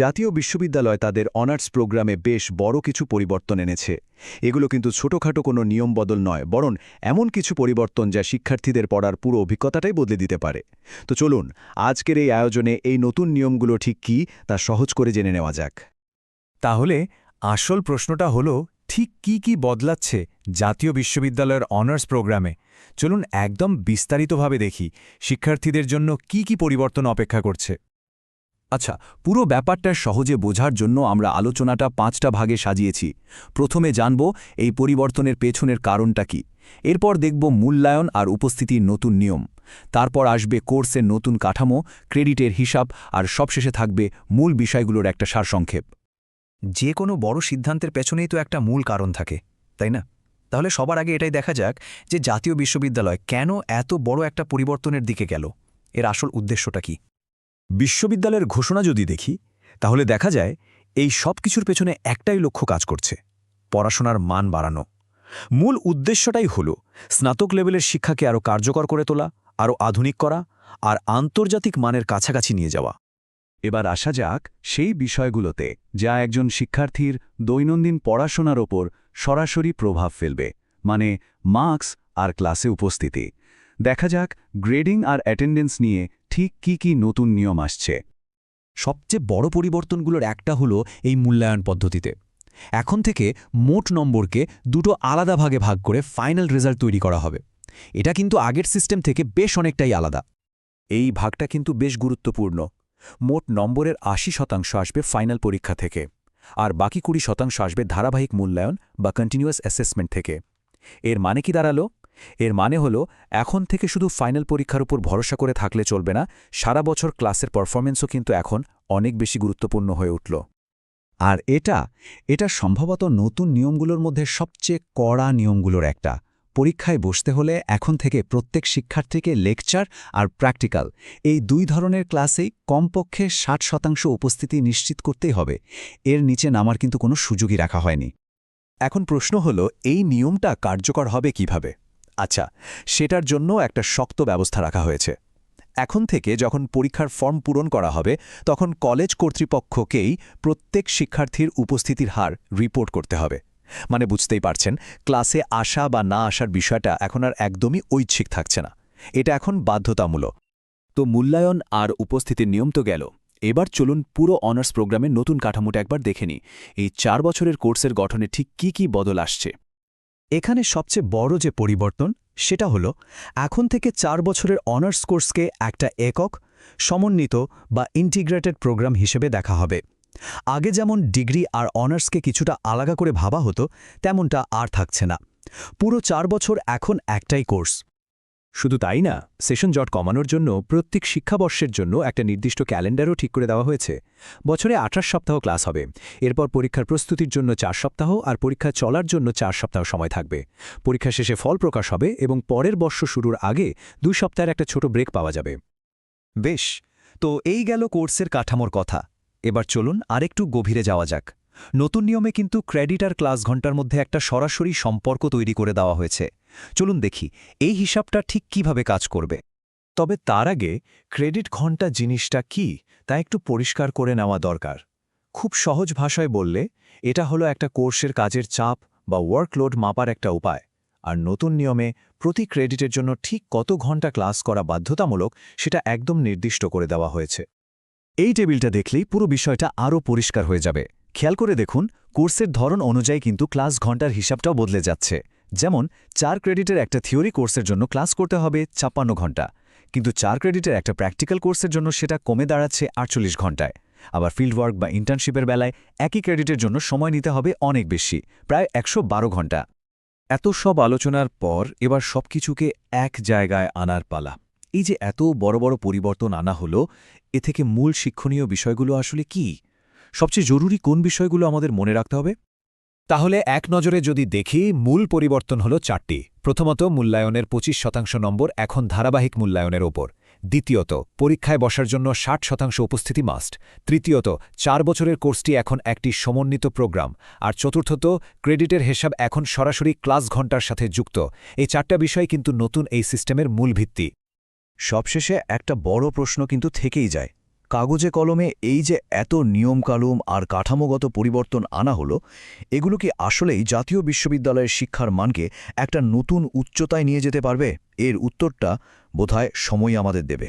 জাতীয় বিশ্ববিদ্যালয় তাদের অনার্স প্রোগ্রামে বেশ বড় কিছু পরিবর্তন এনেছে। এগুলো কিন্তু ছোটখাটো কোনো নিয়ম বদল নয়, বরং এমন কিছু পরিবর্তন যা শিক্ষার্থীদের পড়ার পুরো অভিজ্ঞতাটাই বদলে দিতে পারে। তো চলুন, আজকের এই আয়োজনে এই নতুন নিয়মগুলো ঠিক কী, তা সহজ করে জেনে নেওয়া যাক। তাহলে, আসল প্রশ্নটা হলো, ঠিক কি কি বদলাচ্ছে জাতীয় বিশ্ববিদ্যালয়ের অনার্স প্রোগ্রামে? চলুন একদম বিস্তারিতভাবে দেখি, শিক্ষার্থীদের জন্য কি কি পরিবর্তন অপেক্ষা করছে। আচ্ছা পুরো ব্যাপারটা সহজে বোঝার জন্য আমরা আলোচনাটা পাঁচটা ভাগে সাজিয়েছি। প্রথমে জানব এই পরিবর্তনের পেছনের কারণটা কি। এরপর দেখব মূল্যায়ন আর উপস্থিতির নতুন নিয়ম। তারপর আসবে কোর্সের নতুন কাঠামো, ক্রেডিটের হিসাব, আর সবশেষে থাকবে মূল বিষয়গুলোর একটা সারসংক্ষেপ। যে কোনো বড় সিদ্ধান্তের পেছনেই তো একটা মূল কারণ থাকে, তাই না? তাহলে সবার আগে এটাই দেখা যাক যে জাতীয় বিশ্ববিদ্যালয় কেন এত বড় একটা পরিবর্তনের দিকে গেল। এর আসল উদ্দেশ্যটা কি? বিশ্ববিদ্যালয়ের ঘোষণা যদি দেখি, তাহলে দেখা যায় এই সব কিছুর পেছনে একটাই লক্ষ্য কাজ করছে, পড়াশোনার মান বাড়ানো। মূল উদ্দেশ্যটাই হল স্নাতক লেভেলের শিক্ষাকে আরও কার্যকর করে তোলা, আরও আধুনিক করা, আর আন্তর্জাতিক মানের কাছাকাছি নিয়ে যাওয়া। এবার আসা যাক সেই বিষয়গুলোতে যা একজন শিক্ষার্থীর দৈনন্দিন পড়াশোনার ওপর সরাসরি প্রভাব ফেলবে মানে মার্কস আর ক্লাসে উপস্থিতি। দেখা যাক গ্রেডিং আর অ্যাটেন্ডেন্স নিয়ে ঠিক কি কি নতুন নিয়ম আসছে। সবচেয়ে বড় পরিবর্তনগুলোর একটা হলো এই মূল্যায়ন পদ্ধতিতে। এখন থেকে মোট নম্বরকে দুটো আলাদা ভাগে ভাগ করে ফাইনাল রেজাল্ট তৈরি করা হবে। এটা কিন্তু আগের সিস্টেম থেকে বেশ অনেকটাই আলাদা। এই ভাগটা কিন্তু বেশ গুরুত্বপূর্ণ। মোট নম্বরের আশি শতাংশ আসবে ফাইনাল পরীক্ষা থেকে, আর বাকি কুড়ি শতাংশ আসবে ধারাবাহিক মূল্যায়ন বা কন্টিনিউয়াস অ্যাসেসমেন্ট থেকে। এর মানে কি দাঁড়াল? এর মানে হলো, এখন থেকে শুধু ফাইনাল পরীক্ষার উপর ভরসা করে থাকলে চলবে না, সারা বছর ক্লাসের পারফরমেন্সও কিন্তু এখন অনেক বেশি গুরুত্বপূর্ণ হয়ে উঠল। আর এটা এটা সম্ভবত নতুন নিয়মগুলোর মধ্যে সবচেয়ে কড়া নিয়মগুলোর একটা। পরীক্ষায় বসতে হলে এখন থেকে প্রত্যেক শিক্ষার্থীকে লেকচার আর প্র্যাকটিক্যাল, এই দুই ধরনের ক্লাসেই কমপক্ষে ষাট শতাংশ উপস্থিতি নিশ্চিত করতেই হবে। এর নিচে নামার কিন্তু কোনো সুযোগই রাখা হয়নি। এখন প্রশ্ন হল, এই নিয়মটা কার্যকর হবে কীভাবে? আচ্ছা সেটার জন্য একটা শক্ত ব্যবস্থা রাখা হয়েছে। এখন থেকে যখন পরীক্ষার ফর্ম পূরণ করা হবে, তখন কলেজ কর্তৃপক্ষকেই প্রত্যেক শিক্ষার্থীর উপস্থিতির হার রিপোর্ট করতে হবে। মানে বুঝতেই পারছেন, ক্লাসে আসা বা না আসার বিষয়টা এখন আর একদমই ঐচ্ছিক থাকছে না। এটা এখন বাধ্যতামূলক। তো মূল্যায়ন আর উপস্থিতির নিয়ম তো গেল। এবার চলুন পুরো অনার্স প্রোগ্রামের নতুন কাঠামোটা একবার দেখে নিই। এই চার বছরের কোর্সের গঠনে ঠিক কি কি বদল আসছে? এখানে সবচেয়ে বড় যে পরিবর্তন, সেটা হলো এখন থেকে চার বছরের অনার্স কোর্সকে একটা একক, সমন্বিত বা ইন্টিগ্রেটেড প্রোগ্রাম হিসেবে দেখা হবে। আগে যেমন ডিগ্রি আর অনার্সকে কিছুটা আলাদা করে ভাবা হতো, তেমনটা আর থাকছে না। পুরো চার বছর এখন একটাই কোর্স শুধু তাই না, সেশন জট কমানোর জন্য প্রত্যেক শিক্ষাবর্ষের জন্য একটা নির্দিষ্ট ক্যালেন্ডারও ঠিক করে দেওয়া হয়েছে। বছরে আঠাশ সপ্তাহ ক্লাস হবে। এরপর পরীক্ষার প্রস্তুতির জন্য চার সপ্তাহ আর পরীক্ষা চলার জন্য চার সপ্তাহ সময় থাকবে। পরীক্ষা শেষে ফল প্রকাশ হবে এবং পরের বর্ষ শুরুর আগে দুই সপ্তাহের একটা ছোট ব্রেক পাওয়া যাবে। বেশ, তো এই গেল কোর্সের কাঠামোর কথা। এবার চলুন আরেকটু গভীরে যাওয়া যাক। নতুন নিয়মে কিন্তু ক্রেডিট আর ক্লাস ঘণ্টার মধ্যে একটা সরাসরি সম্পর্ক তৈরি করে দেওয়া হয়েছে। চলুন দেখি, এই হিসাবটা ঠিক কীভাবে কাজ করবে। তবে তার আগে ক্রেডিট ঘণ্টা জিনিসটা কি, তা একটু পরিষ্কার করে নেওয়া দরকার। খুব সহজ ভাষায় বললে, এটা হলো একটা কোর্সের কাজের চাপ বা ওয়ার্কলোড মাপার একটা উপায়। আর নতুন নিয়মে প্রতি ক্রেডিটের জন্য ঠিক কত ঘণ্টা ক্লাস করা বাধ্যতামূলক সেটা একদম নির্দিষ্ট করে দেওয়া হয়েছে। এই টেবিলটা দেখলেই পুরো বিষয়টা আরও পরিষ্কার হয়ে যাবে। খেয়াল করে দেখুন, কোর্সের ধরন অনুযায়ী কিন্তু ক্লাস ঘণ্টার হিসাবটাও বদলে যাচ্ছে। যেমন, চার ক্রেডিটের একটা থিওরি কোর্সের জন্য ক্লাস করতে হবে ছাপ্পান্ন ঘণ্টা। কিন্তু চার ক্রেডিটের একটা প্র্যাকটিক্যাল কোর্সের জন্য সেটা কমে দাঁড়াচ্ছে আটচল্লিশ ঘন্টায়। আবার ফিল্ড ওয়ার্ক বা ইন্টার্নশিপের বেলায় একই ক্রেডিটের জন্য সময় নিতে হবে অনেক বেশি, প্রায় একশো ঘণ্টা। এত সব আলোচনার পর এবার সবকিছুকে এক জায়গায় আনার পালা। এই যে এত বড় বড় পরিবর্তন আনা হলো, এ থেকে মূল শিক্ষণীয় বিষয়গুলো আসলে কি? সবচেয়ে জরুরি কোন বিষয়গুলো আমাদের মনে রাখতে হবে? তাহলে এক নজরে যদি দেখি, মূল পরিবর্তন হল চারটি। প্রথমত, মূল্যায়নের ২৫ শতাংশ নম্বর এখন ধারাবাহিক মূল্যায়নের ওপর। দ্বিতীয়ত, পরীক্ষায় বসার জন্য ষাট শতাংশ উপস্থিতি মাস্ট। তৃতীয়ত, চার বছরের কোর্সটি এখন একটি সমন্বিত প্রোগ্রাম। আর চতুর্থত, ক্রেডিটের হিসাব এখন সরাসরি ক্লাস ঘণ্টার সাথে যুক্ত। এই চারটা বিষয় কিন্তু নতুন এই সিস্টেমের মূল ভিত্তি। সবশেষে একটা বড় প্রশ্ন কিন্তু থেকেই যায়। কাগজে কলমে এই যে এত নিয়মকানুন আর কাঠামোগত পরিবর্তন আনা হলো, এগুলো কি আসলেই জাতীয় বিশ্ববিদ্যালয়ের শিক্ষার মানকে একটা নতুন উচ্চতায় নিয়ে যেতে পারবে? এর উত্তরটা বোধহয় সময় আমাদের দেবে।